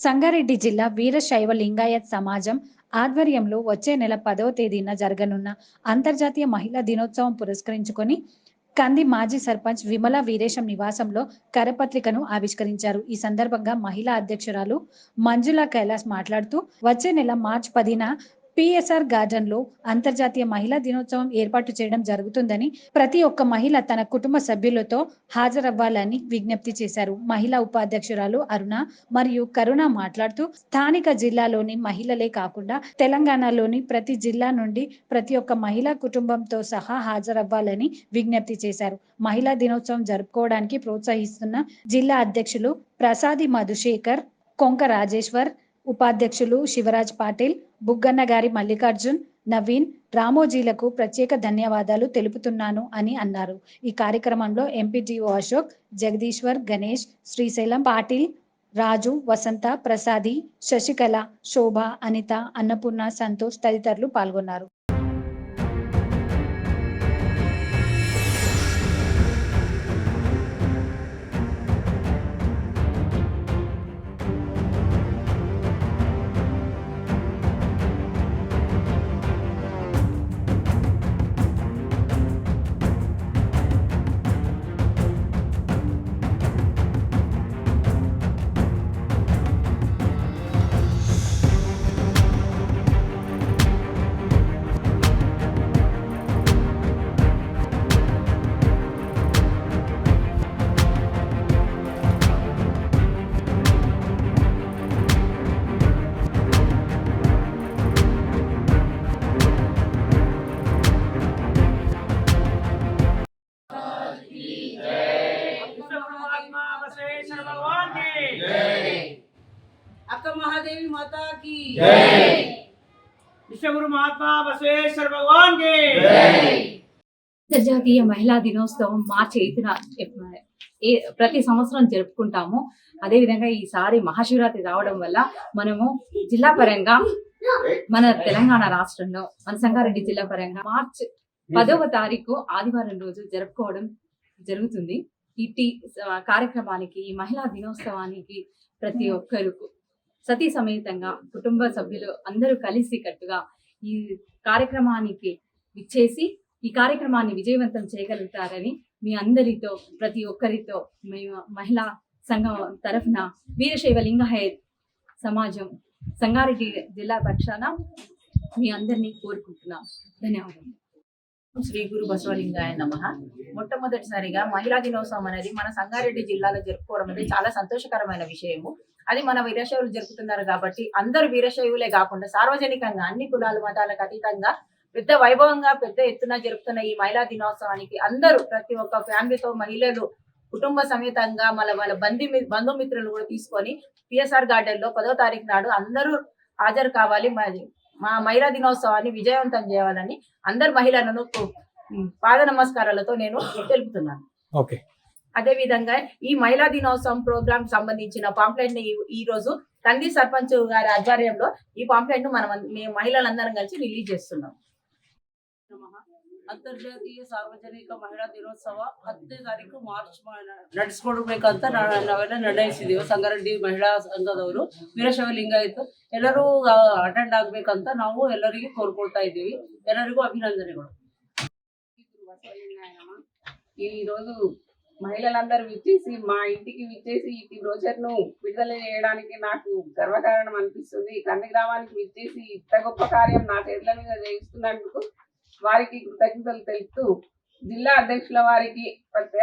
సంగారెడ్డి జిల్లా వీరశైవ లింగాయత్ సమాజం ఆధ్వర్యంలో వచ్చే నెల పదవ తేదీన జరగనున్న అంతర్జాతీయ మహిళా దినోత్సవం పురస్కరించుకొని కంది మాజీ సర్పంచ్ విమల వీరేశం నివాసంలో కరపత్రికను ఆవిష్కరించారు. ఈ సందర్భంగా మహిళా అధ్యక్షురాలు మంజుల కైలాస్ మాట్లాడుతూ వచ్చే నెల మార్చ్ పదిన పిఎస్ఆర్ గార్డెన్లో అంతర్జాతీయ మహిళా దినోత్సవం ఏర్పాటు చేయడం జరుగుతుందని ప్రతి ఒక్క మహిళ తన కుటుంబ సభ్యులతో హాజరవ్వాలని విజ్ఞప్తి చేశారు. మహిళా ఉపాధ్యక్షురాలు అరుణ మరియు కరుణ మాట్లాడుతూ స్థానిక జిల్లాలోని మహిళలే కాకుండా తెలంగాణలోని ప్రతి జిల్లా నుండి ప్రతి ఒక్క మహిళా కుటుంబంతో సహా హాజరవ్వాలని విజ్ఞప్తి చేశారు. మహిళా దినోత్సవం జరుపుకోవడానికి ప్రోత్సహిస్తున్న జిల్లా అధ్యక్షులు ప్రసాది మధుశేఖర్ కొంక రాజేశ్వర్ ఉపాధ్యక్షులు శివరాజ్ పాటిల్ బుగ్గన్న గారి మల్లికార్జున్ నవీన్ రామోజీలకు ప్రత్యేక ధన్యవాదాలు తెలుపుతున్నాను అని అన్నారు. ఈ కార్యక్రమంలో ఎంపీటీఓ అశోక్ జగదీశ్వర్ గణేష్ శ్రీశైలం పాటిల్ రాజు వసంత ప్రసాది శశికళ శోభ అనిత అన్నపూర్ణ సంతోష్ తదితరులు పాల్గొన్నారు. కనక మహాదేవి మాతాకి విశ్వగురు महात्मा बसवेश्वर भगवान కి అంతర్జాతీయ మహిళా దినోత్సవం మార్చి ఎయిత్న ప్రతి సంవత్సరం జరుపుకుంటాము. అదేవిధంగా ఈసారి మహాశివరాత్రి రావడం వల్ల మనము జిల్లా పరంగా మన తెలంగాణ రాష్ట్రంలో మన సంగారెడ్డి జిల్లా పరంగా మార్చి పదవ తారీఖు ఆదివారం రోజు జరుపుకోవడం జరుగుతుంది. ఇట్టి కార్యక్రమానికి మహిళా దినోత్సవానికి ప్రతి ఒక్కరు సతీ సమేతంగా కుటుంబ సభ్యులు అందరూ కలిసి కట్టుగా ఈ కార్యక్రమానికి ఇచ్చేసి ఈ కార్యక్రమాన్ని విజయవంతం చేయగలుగుతారని మీ అందరితో ప్రతి ఒక్కరితో మేము మహిళా సంఘం తరఫున వీరశైవ లింగాయత్ సమాజం సంగారెడ్డి జిల్లా పక్షాన మీ అందరినీ కోరుకుంటున్నాం. ధన్యవాదాలు. శ్రీ గురు బసవలింగాయ నమ. మొట్టమొదటిసారిగా మహిళా దినోత్సవం అనేది మన సంగారెడ్డి జిల్లాలో జరుపుకోవడం అనేది చాలా సంతోషకరమైన విషయము. అది మన వీరశైవులు జరుపుతున్నారు కాబట్టి అందరు వీరశైవులే కాకుండా సార్వజనికంగా అన్ని కులాలు మతాలకు అతీతంగా పెద్ద వైభవంగా పెద్ద ఎత్తున జరుపుతున్న ఈ మహిళా దినోత్సవానికి అందరూ ప్రతి ఒక్క ఫ్యామిలీతో మహిళలు కుటుంబ సమేతంగా మన వాళ్ళ బంధు బంధుమిత్రులు కూడా తీసుకొని పిఎస్ఆర్ గార్డెన్లో పదో తారీఖు నాడు అందరూ హాజరు కావాలి. మరి మా మహిళా దినోత్సవాన్ని విజయవంతం చేయాలని అందరు మహిళలను పాద నమస్కారాలతో నేను తెలుపుతున్నాను. ఓకే. అదే విధంగా ఈ మహిళా దినోత్సవం ప్రోగ్రామ్ సంబంధించిన పాంప్లెట్ని ఈ- ఈ రోజు కంది సర్పంచ్ గారి ఆధ్వర్యంలో ఈ పాంప్లెట్ను మనం మేము మహిళలందరం కలిసి రిలీజ్ చేస్తున్నాం. ಅಂತರ್ಜಾತೀಯ ಸಾರ್ವಜನಿಕ ಮಹಿಳಾ ದಿನೋತ್ಸವ ಹತ್ತನೇ ತಾರೀಕು ಮಾರ್ಚ್ ನಡೆಸ್ಕೊಡ್ಬೇಕಂತ ನಾವೆಲ್ಲ ನಿರ್ಣಯಿಸಿದ್ದೀವಿ ಸಂಗಾರೆಡ್ಡಿ ಮಹಿಳಾ ಸಂಘದವರು ವೀರಶೈವ ಲಿಂಗಾಯತ್ ಎಲ್ಲರೂ ಅಟೆಂಡ್ ಆಗ್ಬೇಕಂತ ನಾವು ಎಲ್ಲರಿಗೆ ಕೋರ್ಕೊಳ್ತಾ ಇದ್ದೀವಿ ಎಲ್ಲರಿಗೂ ಅಭಿನಂದನೆಗಳು ఈ రోజు మహిళలందరూ విచ్చేసి మా ఇంటికి విచ్చేసి ఈ రోజర్ను విడుదల చేయడానికి నాకు గర్వకారణం అనిపిస్తుంది కంది గ్రామానికి విచ్చేసి ఇంత గొప్ప కార్యం నా చేతుల మీద చేయిస్తున్నందుకు వారికి కృతజ్ఞతలు తెలుపుతూ జిల్లా అధ్యక్షుల వారికి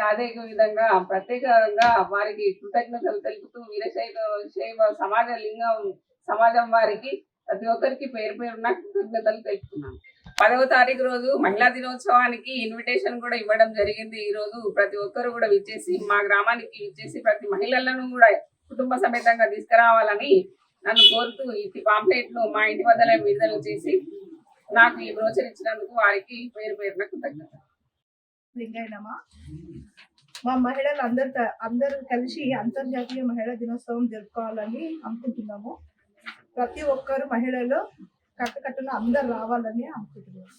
అదే విధంగా ప్రత్యేకంగా వారికి కృతజ్ఞతలు తెలుపుతూ వీరశైవ శైవ సమాజ లింగం సమాజం వారికి ప్రతి ఒక్కరికి పేరు పేరున కృతజ్ఞతలు తెలుపుతున్నాను పదవ తారీఖు రోజు మహిళా దినోత్సవానికి ఇన్విటేషన్ కూడా ఇవ్వడం జరిగింది. ఈ రోజు ప్రతి ఒక్కరు కూడా విచ్చేసి మా గ్రామానికి విచ్చేసి ప్రతి మహిళలను కూడా కుటుంబ సమేతంగా తీసుకురావాలని నన్ను కోరుతూ ఈ పాంప్లెట్ను మా ఇంటి వద్దనే విడుదల చేసి నాకు ఈ బ్రోచర్ ఇచ్చినందుకు వారికి పేరు పేరున కృతజ్ఞత. లింగైనమా మా మహిళలు అందరు అందరూ కలిసి అంతర్జాతీయ మహిళా దినోత్సవం జరుపుకోవాలని అనుకుంటున్నాము. ప్రతి ఒక్కరు మహిళలు కట్టుకట్టున అందరు రావాలని అనుకుంటున్నాము.